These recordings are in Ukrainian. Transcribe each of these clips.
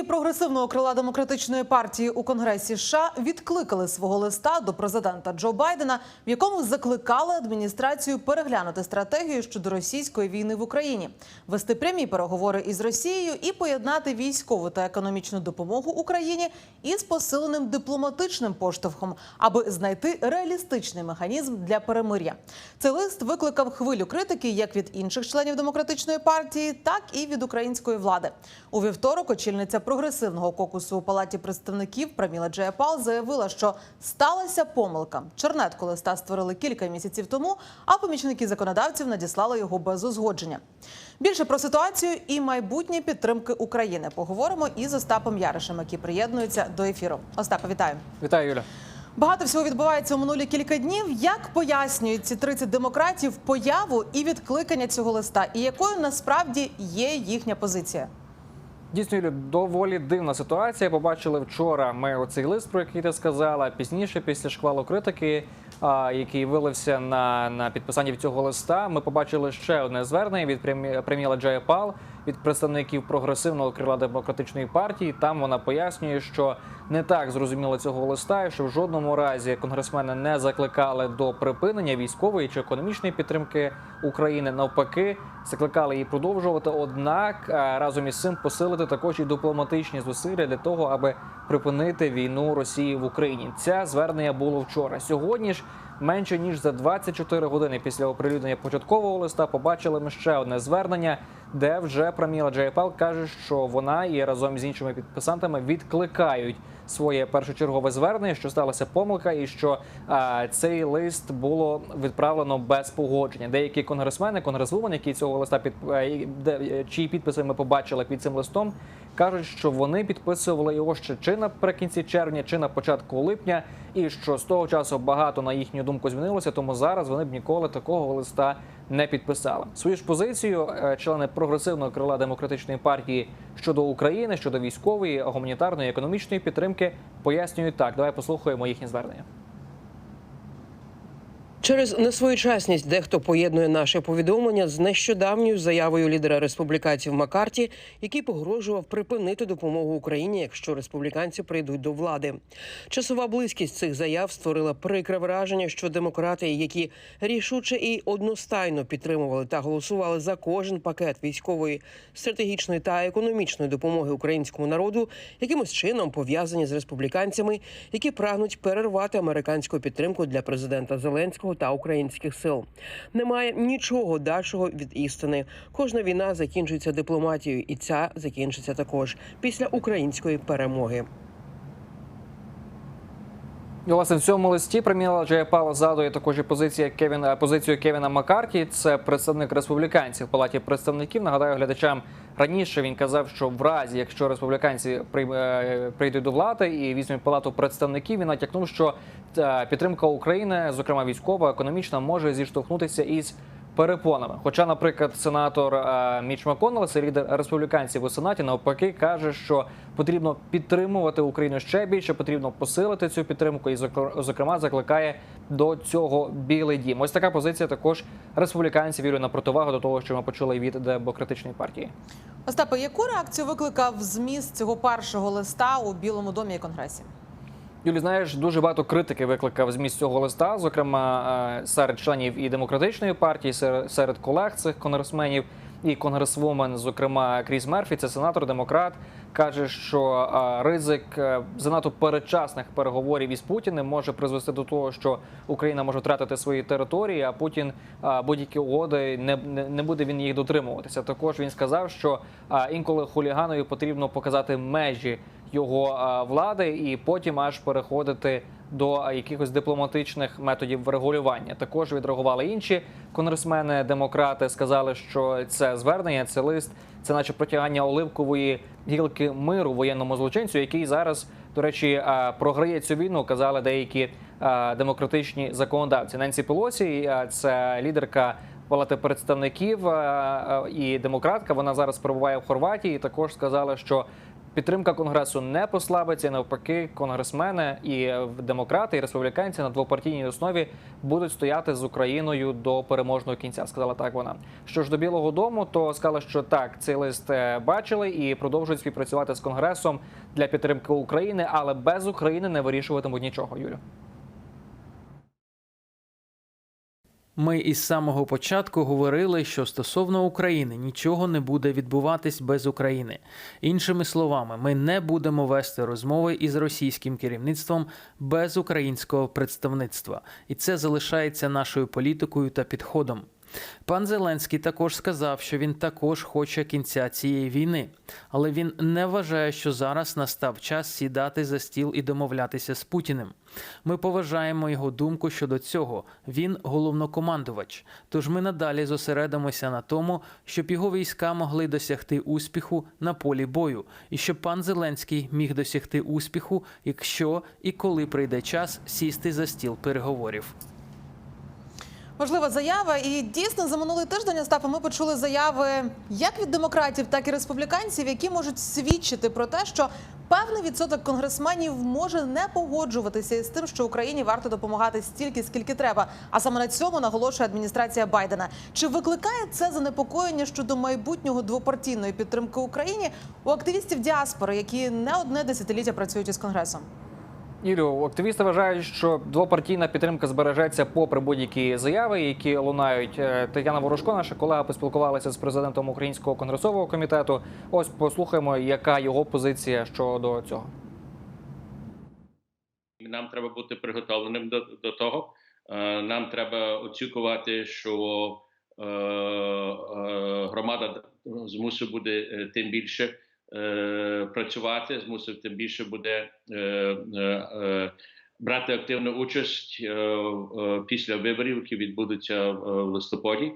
Представники прогресивного крила демократичної партії у Конгресі США відкликали свого листа до президента Джо Байдена, в якому закликали адміністрацію переглянути стратегію щодо російської війни в Україні, вести прямі переговори із Росією і поєднати військову та економічну допомогу Україні із посиленим дипломатичним поштовхом, аби знайти реалістичний механізм для перемир'я. Цей лист викликав хвилю критики як від інших членів демократичної партії, так і від української влади. У вівторок очільниця прогресивного кокусу у палаті представників Праміла Джаяпал заявила, що сталася помилка. Чернетку листа створили кілька місяців тому, а помічники законодавців надіслали його без узгодження. Більше про ситуацію і майбутнє підтримки України поговоримо із Остапом Яришем, який приєднується до ефіру. Остапа, вітаю. Вітаю, Юля. Багато всього відбувається у минулі кілька днів. Як пояснюють ці 30 демократів появу і відкликання цього листа, і якою насправді є їхня позиція? Дійсно, Юлі, доволі дивна ситуація. Побачили вчора ми оцей лист, про який ти сказала. Пізніше, після шквалу критики, який вилився на, на підписанні цього листа, ми побачили ще одне звернення від прем'є- прем'єра Джая Пал, від представників прогресивного крила демократичної партії. Там вона пояснює, що не так зрозуміло цього листа, і що в жодному разі конгресмени не закликали до припинення військової чи економічної підтримки України. Навпаки, закликали її продовжувати. Однак е, разом із цим посилити також і дипломатичні зусилля для того, аби припинити війну Росії в Україні. Це звернення було вчора. Сьогодні ж. Менше ніж за 24 години після оприлюднення початкового листа побачили ми ще одне звернення, де вже Праміла Джайпал каже, що вона і разом з іншими підписантами відкликають своє першочергове звернення, що сталася помилка, і що а, цей лист було відправлено без погодження. Деякі конгресмени, конгресвумен, які цього листа під е, де- чиї підписи ми побачили під цим листом, кажуть, що вони підписували його ще чи наприкінці червня, чи на початку липня, і що з того часу багато на їхню думку змінилося. Тому зараз вони б ніколи такого листа не підписали. Свою ж позицію е, члени прогресивного крила демократичної партії щодо України, щодо військової, гуманітарної, економічної підтримки пояснюють так. Давай послухаємо їхні звернення. Через несвоєчасність дехто поєднує наше повідомлення з нещодавньою заявою лідера республіканців Маккарті, який погрожував припинити допомогу Україні, якщо республіканці прийдуть до влади. Часова близькість цих заяв створила прикре враження, що демократи, які рішуче і одностайно підтримували та голосували за кожен пакет військової, стратегічної та економічної допомоги українському народу, якимось чином пов'язані з республіканцями, які прагнуть перервати американську підтримку для президента Зеленського та українських сил. Немає нічого дальшого від істини. Кожна війна закінчується дипломатією, і ця закінчиться також після української перемоги. І, власне, в цьому листі прем'єра Джаяпала згадує також і позиція Кевіна позицію Кевіна Маккарті. Це представник республіканців в палаті представників. Нагадаю глядачам раніше він казав, що в разі, якщо республіканці е, прийдуть до влади і візьмуть палату представників, він натякнув, що е, підтримка України, зокрема військова, економічна, може зіштовхнутися із перепонами. Хоча, наприклад, сенатор е, Міч Маконнелл, це лідер республіканців у сенаті, навпаки каже, що потрібно підтримувати Україну ще більше, потрібно посилити цю підтримку, і зокр- зокрема закликає до цього білий дім. Ось така позиція також республіканців вірю на противагу до того, що ми почули від демократичної партії. Остапе, яку реакцію викликав зміст цього першого листа у Білому домі і Конгресі? Юлі, знаєш, дуже багато критики викликав зміст цього листа, зокрема е, серед членів і демократичної партії, серед колег цих конгресменів і конгресвумен, зокрема Кріс Мерфі, це сенатор демократ, каже, що ризик е, занадто передчасних переговорів із Путіним може призвести до того, що Україна може втратити свої території, а Путін будь-які угоди не, не, буде він їх дотримуватися. Також він сказав, що інколи хуліганові потрібно показати межі його влади, і потім аж переходити до якихось дипломатичних методів врегулювання. Також відреагували інші конгресмени, демократи, сказали, що це звернення, це лист, це наче протягання оливкової гілки миру воєнному злочинцю, який зараз, до речі, а, програє цю війну. Казали деякі демократичні законодавці. Ненсі Пелосі, це лідерка. Палати представників і демократка. Вона зараз перебуває в Хорватії. Також сказала, що Підтримка конгресу не послабиться. Навпаки, конгресмени і е, демократи і республіканці на двопартійній основі будуть стояти з Україною до переможного кінця. Сказала так вона. Що ж до Білого Дому, то сказала, що так, цей лист е, бачили і продовжують співпрацювати з конгресом для підтримки України, але без України не вирішуватимуть нічого. Юлю. Ми із самого початку говорили, що стосовно України нічого не буде відбуватись без України. Іншими словами, ми не будемо вести розмови із російським керівництвом без українського представництва, і це залишається нашою політикою та підходом. Пан Зеленський також сказав, що він також хоче кінця цієї війни, але він не вважає, що зараз настав час сідати за стіл і домовлятися з Путіним. Ми поважаємо його думку щодо цього. Він головнокомандувач. Тож ми надалі зосередимося на тому, щоб його війська могли досягти успіху на полі бою, і щоб пан Зеленський міг досягти успіху, якщо і коли прийде час сісти за стіл переговорів. Важлива заява, і дійсно за минулий тиждень Остапа, ми почули заяви як від демократів, так і республіканців, які можуть свідчити про те, що певний відсоток конгресменів може не погоджуватися із тим, що Україні варто допомагати стільки, скільки треба. А саме на цьому наголошує адміністрація Байдена. Чи викликає це занепокоєння щодо майбутнього двопартійної підтримки Україні у активістів діаспори, які не одне десятиліття працюють із конгресом? Юлю, активісти вважають, що двопартійна підтримка збережеться попри будь-які заяви, які лунають. Е, Тетяна Ворожко, наша колега, поспілкувалася з президентом Українського конгресового комітету. Ось послухаємо, яка його позиція щодо цього. Нам треба бути приготовленим до, до того. Е, Нам треба оцінювати, що е, е, громада змусить буде е, тим більше працювати, змусить тим більше буде е, е, е, брати активну участь е, е, після виборів, які відбудуться е, в листопаді. Е,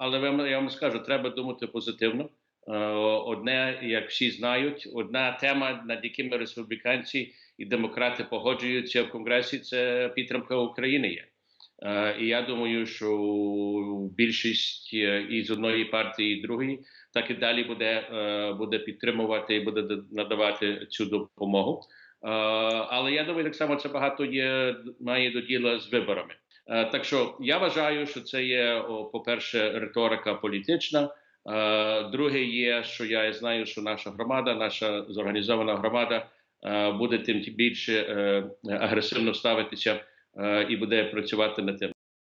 Але я вам скажу, треба думати позитивно. Е, Одне, як всі знають, одна тема, над якими республіканці і демократи погоджуються в Конгресі, це підтримка України є. Е, І я думаю, що більшість е, і з одної партії, і другої, так і далі буде, е, буде підтримувати і буде надавати цю допомогу. Але я думаю, так само це багато є має до діла з виборами. Так що я вважаю, що це є, по-перше, риторика політична. Друге є, що я знаю, що наша громада, наша зорганізована громада буде тим більше агресивно ставитися і буде працювати над тим.